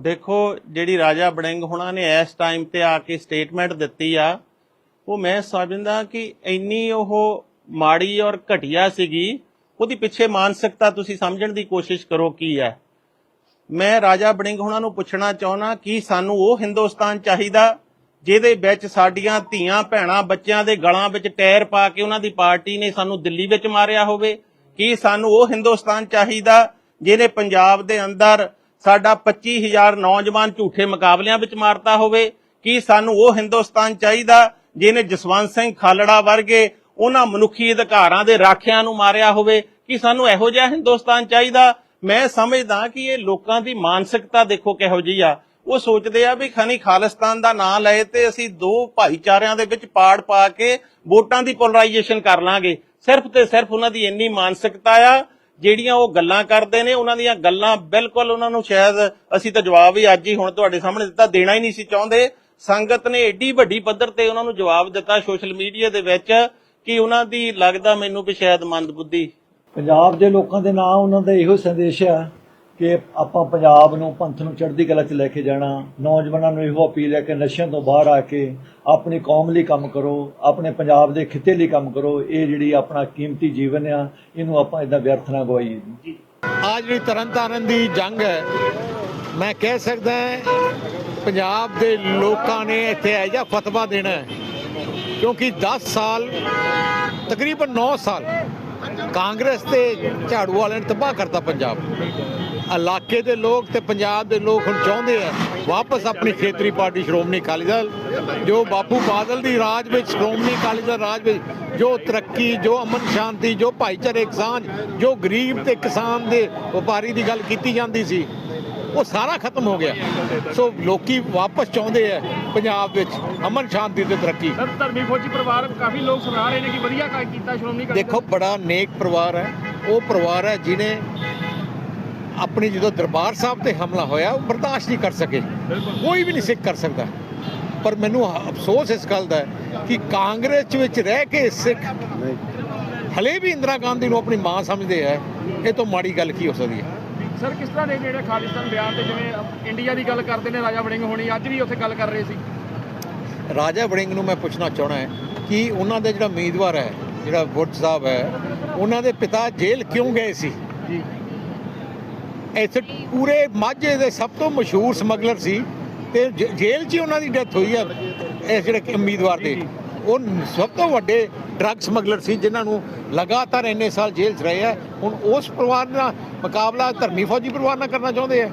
ਦੇਖੋ, ਜਿਹੜੀ ਰਾਜਾ ਬੜਿੰਗ ਹੁਣਾਂ ਨੇ ਇਸ ਟਾਈਮ ਤੇ ਆ ਕੇ ਸਟੇਟਮੈਂਟ ਦਿੱਤੀ ਆ, ਉਹ ਮੈਂ ਸਮਝਦਾ ਕਿ ਇੰਨੀ ਉਹ ਮਾੜੀ ਔਰ ਘਟੀਆ ਸੀਗੀ, ਉਹਦੀ ਪਿੱਛੇ ਮਾਨਸਿਕਤਾ ਤੁਸੀਂ ਸਮਝਣ ਦੀ ਕੋਸ਼ਿਸ਼ ਕਰੋ ਕੀ ਹੈ। ਮੈਂ ਰਾਜਾ ਬੜਿੰਗ ਹੁਣਾਂ ਨੂੰ ਪੁੱਛਣਾ ਚਾਹੁੰਦਾ ਕਿ ਸਾਨੂੰ ਉਹ ਹਿੰਦੁਸਤਾਨ ਚਾਹੀਦਾ, ਜਿਹਦੇ ਵਿੱਚ ਸਾਡੀਆਂ ਧੀਆਂ, ਭੈਣਾਂ, ਬੱਚਿਆਂ ਦੇ ਗਲਾਂ ਵਿੱਚ ਟਾਇਰ ਪਾ ਕੇ ਉਹਨਾਂ ਦੀ ਪਾਰਟੀ ਨੇ ਸਾਨੂੰ ਦਿੱਲੀ ਵਿੱਚ ਮਾਰਿਆ ਹੋਵੇ? ਕੀ ਸਾਨੂੰ ਉਹ ਹਿੰਦੁਸਤਾਨ ਚਾਹੀਦਾ ਜਿਹਨੇ ਪੰਜਾਬ ਦੇ ਅੰਦਰ ਸਾਡਾ 25000 ਨੌਜਵਾਨ ਝੂਠੇ ਮੁਕਾਬਲਿਆਂ ਵਿੱਚ ਮਾਰਤਾ ਹੋਵੇ, ਕੀ ਸਾਨੂੰ ਉਹ ਹਿੰਦੁਸਤਾਨ ਚਾਹੀਦਾ ਜਿਹਨੇ ਜਸਵੰਤ ਸਿੰਘ ਖਾਲੜਾ ਵਰਗੇ ਉਹਨਾਂ ਮਨੁੱਖੀ ਅਧਿਕਾਰਾਂ ਦੇ ਰਾਖਿਆਂ ਨੂੰ ਮਾਰਿਆ ਹੋਵੇ? ਕੀ ਸਾਨੂੰ ਇਹੋ ਜਿਹਾ ਹਿੰਦੁਸਤਾਨ ਚਾਹੀਦਾ? ਮੈਂ ਸਮਝਦਾ ਕਿ ਇਹ ਲੋਕਾਂ ਦੀ ਮਾਨਸਿਕਤਾ ਦੇਖੋ ਕਿਹੋ ਜਿਹੀ ਆ। ਉਹ ਸੋਚਦੇ ਆ ਵੀ ਖਨੀ ਖਾਲਿਸਤਾਨ ਦਾ ਨਾਂ ਲਏ ਤੇ ਅਸੀਂ ਦੋ ਭਾਈਚਾਰਿਆਂ ਦੇ ਵਿੱਚ ਪਾੜ ਪਾ ਕੇ ਵੋਟਾਂ ਦੀ ਪੋਲਰਾਈਜੇਸ਼ਨ ਕਰ ਲਾਂਗੇ। ਸਿਰਫ ਤੇ ਸਿਰਫ ਉਹਨਾਂ ਦੀ ਇੰਨੀ ਮਾਨਸਿਕਤਾ ਆ ਜਿਹੜੀਆਂ ਉਹ ਗੱਲਾਂ ਕਰਦੇ ਨੇ, ਉਹਨਾਂ ਦੀਆਂ ਗੱਲਾਂ ਬਿਲਕੁਲ ਉਹਨਾਂ ਨੂੰ ਸ਼ਾਇਦ ਅਸੀਂ ਤਾਂ ਜਵਾਬ ਹੀ ਅੱਜ ਹੀ ਹੁਣ ਤੁਹਾਡੇ ਸਾਹਮਣੇ ਦਿੱਤਾ, ਦੇਣਾ ਹੀ ਨਹੀਂ ਸੀ ਚਾਹੁੰਦੇ। ਸੰਗਤ ਨੇ ਏਡੀ ਵੱਡੀ ਪੱਧਰ ਤੇ ਉਹਨਾਂ ਨੂੰ ਜਵਾਬ ਦਿੱਤਾ ਸੋਸ਼ਲ ਮੀਡੀਆ ਦੇ ਵਿੱਚ ਕਿ ਉਹਨਾਂ ਦੀ ਲੱਗਦਾ ਮੈਨੂੰ ਵੀ ਸ਼ਾਇਦ ਮੰਦਬੁੱਧੀ। ਪੰਜਾਬ ਦੇ ਲੋਕਾਂ ਦੇ ਨਾਂ ਉਹਨਾਂ ਦਾ ਇਹੋ ਸੰਦੇਸ਼ ਆ। ਕਿ ਆਪਾਂ ਪੰਜਾਬ ਨੂੰ ਪੰਥ ਨੂੰ ਚੜ੍ਹਦੀ ਕਲਾ 'ਚ ਲੈ ਕੇ ਜਾਣਾ, ਨੌਜਵਾਨਾਂ ਨੂੰ ਇਹੋ ਅਪੀਲ ਹੈ ਕਿ ਨਸ਼ਿਆਂ ਤੋਂ ਬਾਹਰ ਆ ਕੇ ਆਪਣੀ ਕੌਮ ਲਈ ਕੰਮ ਕਰੋ, ਆਪਣੇ ਪੰਜਾਬ ਦੇ ਖਿੱਤੇ ਲਈ ਕੰਮ ਕਰੋ, ਇਹ ਜਿਹੜੀ ਆਪਣਾ ਕੀਮਤੀ ਜੀਵਨ ਆ, ਇਹਨੂੰ ਆਪਾਂ ਇਦਾਂ ਵਿਅਰਥ ਨਾ ਗਵਾਈਏ। ਜੀ। ਅੱਜ ਜਿਹੜੀ ਤਰਨਤਾਰਨ ਦੀ ਜੰਗ ਹੈ, ਮੈਂ ਕਹਿ ਸਕਦਾ ਪੰਜਾਬ ਦੇ ਲੋਕਾਂ ਨੇ ਇੱਥੇ ਇਹ ਜਿਹਾ ਫਤਵਾ ਦੇਣਾ ਹੈ, ਕਿਉਂਕਿ 10 ਸਾਲ, ਤਕਰੀਬਨ 9 ਸਾਲ ਕਾਂਗਰਸ ਤੇ ਝਾੜੂ ਵਾਲਿਆਂ ਨੇ ਤਬਾਹ ਕਰਤਾ ਪੰਜਾਬ। ਇਲਾਕੇ ਦੇ ਲੋਕ ਤੇ ਪੰਜਾਬ ਦੇ ਲੋਕ ਹੁਣ ਚਾਹੁੰਦੇ ਆ ਵਾਪਸ ਆਪਣੀ ਖੇਤਰੀ ਪਾਰਟੀ ਸ਼੍ਰੋਮਣੀ ਅਕਾਲੀ ਦਲ ਜੋ ਬਾਪੂ ਬਾਦਲ ਦੀ ਰਾਜ ਵਿੱਚ ਸ਼੍ਰੋਮਣੀ ਅਕਾਲੀ ਦਲ ਰਾਜ ਵਿੱਚ ਜੋ ਤਰੱਕੀ ਜੋ ਅਮਨ ਸ਼ਾਂਤੀ ਜੋ ਭਾਈਚਾਰਕ ਸਾਂਝ ਜੋ ਗਰੀਬ ਤੇ ਕਿਸਾਨ ਦੇ ਵਪਾਰੀ ਦੀ ਗੱਲ ਕੀਤੀ ਜਾਂਦੀ ਸੀ ਉਹ ਸਾਰਾ ਖਤਮ ਹੋ ਗਿਆ। ਸੋ ਲੋਕੀ ਵਾਪਸ ਚਾਹੁੰਦੇ ਆ ਪੰਜਾਬ ਵਿੱਚ ਅਮਨ ਸ਼ਾਂਤੀ ਤੇ ਤਰੱਕੀ। ਸਰ ਧਰਮੀ ਫੌਜੀ ਪਰਿਵਾਰ ਕਾਫੀ ਲੋਕ ਸੁਣਾ ਰਹੇ ਨੇ ਕਿ ਵਧੀਆ ਕੰਮ ਕੀਤਾ ਸ਼੍ਰੋਮਣੀ ਅਕਾਲੀ ਦੇਖੋ ਬੜਾ ਨੇਕ ਪਰਿਵਾਰ ਹੈ। ਉਹ ਪਰਿਵਾਰ ਹੈ ਜਿਨੇ ਆਪਣੀ ਜਦੋਂ ਦਰਬਾਰ ਸਾਹਿਬ ਤੇ ਹਮਲਾ ਹੋਇਆ ਉਹ ਬਰਦਾਸ਼ਤ ਨਹੀਂ ਕਰ ਸਕੇ। ਕੋਈ ਵੀ ਨਹੀਂ ਸਿੱਖ ਕਰ ਸਕਦਾ। ਪਰ ਮੈਨੂੰ ਅਫਸੋਸ ਇਸ ਗੱਲ ਦਾ ਹੈ ਕਿ ਕਾਂਗਰਸ ਵਿੱਚ ਰਹਿ ਕੇ ਸਿੱਖ ਹਲੇ ਵੀ ਇੰਦਰਾ ਗਾਂਧੀ ਨੂੰ ਆਪਣੀ ਮਾਂ ਸਮਝਦੇ ਆ। ਇਹ ਤੋਂ ਮਾੜੀ ਗੱਲ ਕੀ ਹੋ ਸਕਦੀ ਹੈ? ਸਰ ਕਿਸ ਤਰ੍ਹਾਂ ਦੇ ਜਿਹੜੇ ਖਾਲਿਸਤਾਨ ਬਿਆਨ ਤੇ ਜਿਵੇਂ ਇੰਡੀਆ ਦੀ ਗੱਲ ਕਰਦੇ ਨੇ ਰਾਜਾ ਵੜਿੰਗ ਹੋਣੀ ਅੱਜ ਵੀ ਉੱਥੇ ਗੱਲ ਕਰ ਰਹੇ ਸੀ? ਰਾਜਾ ਵੜਿੰਗ ਨੂੰ ਮੈਂ ਪੁੱਛਣਾ ਚਾਹਣਾ ਹੈ ਕਿ ਉਹਨਾਂ ਦੇ ਜਿਹੜਾ ਉਮੀਦਵਾਰ ਹੈ ਜਿਹੜਾ ਵੁੱਡ ਸਾਹਿਬ ਹੈ ਉਹਨਾਂ ਦੇ ਪਿਤਾ ਜੇਲ੍ਹ ਕਿਉਂ ਗਏ ਸੀ? ਜੀ। ਇੱਥੇ ਪੂਰੇ ਮਾਝੇ ਦੇ ਸਭ ਤੋਂ ਮਸ਼ਹੂਰ ਸਮਗਲਰ ਸੀ ਤੇ ਜੇਲ੍ਹ 'ਚ ਉਹਨਾਂ ਦੀ ਡੈਥ ਹੋਈ ਹੈ ਇਸ ਜਿਹੜੇ ਉਮੀਦਵਾਰ ਦੇ। ਉਹ ਸਭ ਤੋਂ ਵੱਡੇ ਡਰੱਗ ਸਮਗਲਰ ਸੀ ਜਿਨ੍ਹਾਂ ਨੂੰ ਲਗਾਤਾਰ ਇੰਨੇ ਸਾਲ ਜੇਲ੍ਹ 'ਚ ਰਹੇ ਆ। ਹੁਣ ਉਸ ਪਰਿਵਾਰ ਨਾਲ ਮੁਕਾਬਲਾ ਧਰਮੀ ਫੌਜੀ ਪਰਿਵਾਰ ਨਾਲ ਕਰਨਾ ਚਾਹੁੰਦੇ ਆ।